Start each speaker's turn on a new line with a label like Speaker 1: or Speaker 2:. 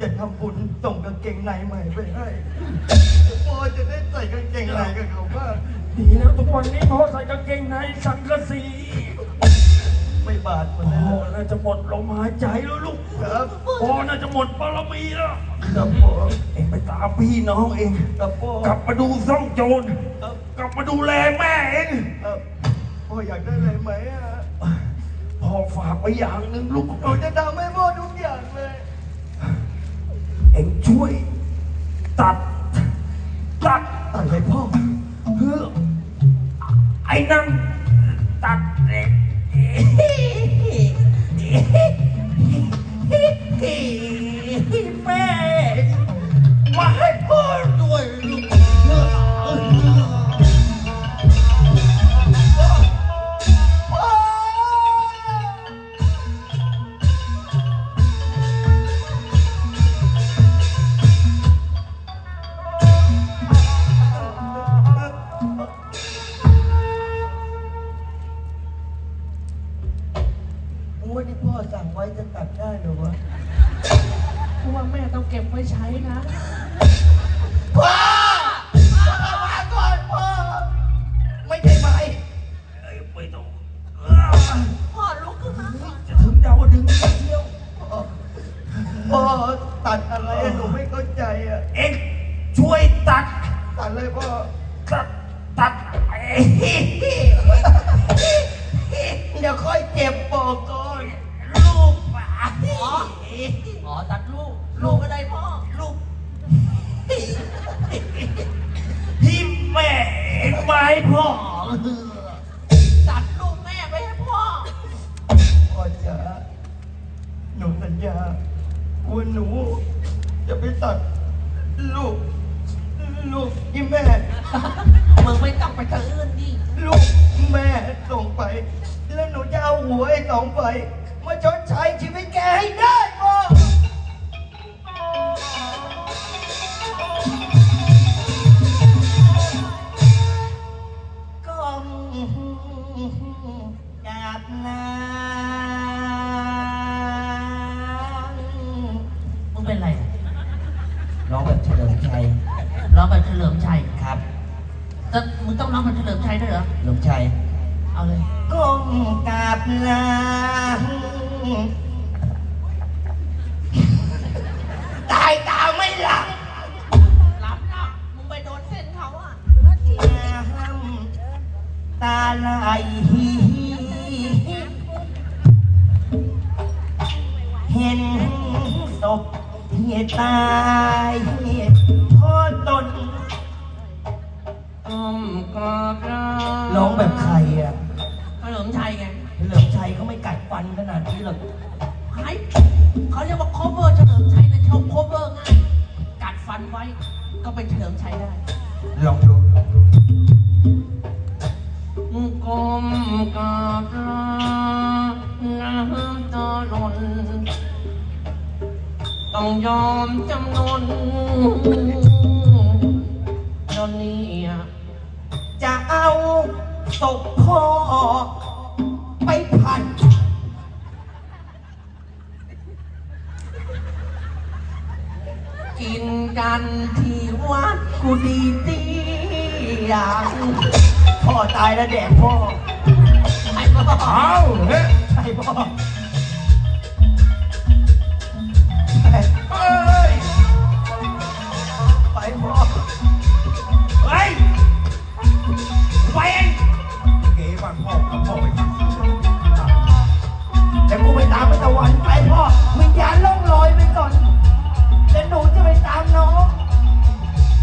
Speaker 1: จะทำบุญส่งกางเกงในใหม่ไปให้
Speaker 2: พ่อจะได้ใส่กางเกงในกับเขาบ้าง
Speaker 3: ดีแล้วทุกวันนี้พ่อใส่กางเกงในสังกะสี
Speaker 2: ไม่บาด
Speaker 3: พ่อ
Speaker 2: แล้ว
Speaker 3: น่าจะหมดลมหายใจแล้วลูก
Speaker 2: ครับ
Speaker 3: พ่อน่าจะหมดบารมีแล้ว
Speaker 2: ครับพ่อ
Speaker 3: เองไปตามพี่น้องเอง
Speaker 2: ครับพ่อก
Speaker 3: ลับมาดูซ่องโจรกลับมาดูแลแม่เอง
Speaker 2: ครับพ่ออยากได้อะไรไหมอะ
Speaker 3: พ่อฝากไปอย่างหนึ่งลูก
Speaker 2: เราจะทำไหม อง
Speaker 3: ช่วยตัด ตัด
Speaker 2: อะไรพ่อ
Speaker 3: เพื่อไอ้นั่นตัดเด็กแม่ว่าให้ ว่า
Speaker 2: ที่พ่อสั่งไว้จะตัดได้หรือวะ
Speaker 4: เพราะว่าแม่ต้องเก็บไว้ใช้นะ
Speaker 2: พ่อพ่อมาก่อนพ่อ ไม่ใช่ไหม
Speaker 3: เอ้ยไม่ต้อง
Speaker 4: พ่อลุกขึ้นมาก่อน
Speaker 3: จะถึงดาวดึงส์แล้วเที่ยว
Speaker 2: พ่อตัดอะไรอะหนูไม่เข้าใจอะ
Speaker 3: เอ็งช่วยตัด
Speaker 2: ตัดเลยพ่อ
Speaker 3: ตัดตัดไอ้
Speaker 4: พ่อตัดลูกแม่ไปให้พ่อ
Speaker 2: พ่อจ๋าหนูสัญญาว่าหนู จะไปตัดลูก ลูกที่แม่
Speaker 4: มึงไม่ต้องไปทางอื่นดิ
Speaker 2: ลูกแม่ส่งไป แล้วหนูจะเอาหัวไอ้สองไป มาชดใช้ชีวิตแกให้ได้ อ
Speaker 4: ง
Speaker 2: แบบเฉลิมชัย
Speaker 4: ร้องแบบเฉลิมชัย
Speaker 2: ครับ
Speaker 4: แต่มึงต้องร้องแบบเฉลิมชัยด้วยเหรอ
Speaker 2: เฉลิมชัย
Speaker 4: เอาเลย
Speaker 2: ก้มกราบลาตายตาไม่หลัง
Speaker 4: รับหนักมึงไปโดนเส้นเขาอะ
Speaker 2: ตาไหลเห็นศพ เฮียตายพ่อตน
Speaker 4: อืมก็ก็
Speaker 2: ร้องแบบใครอะ
Speaker 4: เฉลิมชัยไง
Speaker 2: เฉลิมชัยเขาไม่กัดฟันขนาดนี้หรอก
Speaker 4: ไอ้เขาเรียกว่า cover เฉลิมชัยนะชอบ cover ง่ายกัดฟันไว้ก็เป็นเฉลิมชัยได้
Speaker 2: ลองดู
Speaker 4: ก้มกร ต้องยอมจำนนตอนนี้
Speaker 2: จะเอาศพพ่อไปผัด
Speaker 4: กินกันที่วัดกุดีตีอย่าง
Speaker 2: พ่อตายแล้วแดกพ่อ
Speaker 4: ไอ้บ้า
Speaker 3: เอาเฮ้ย
Speaker 2: ใช่พ่อ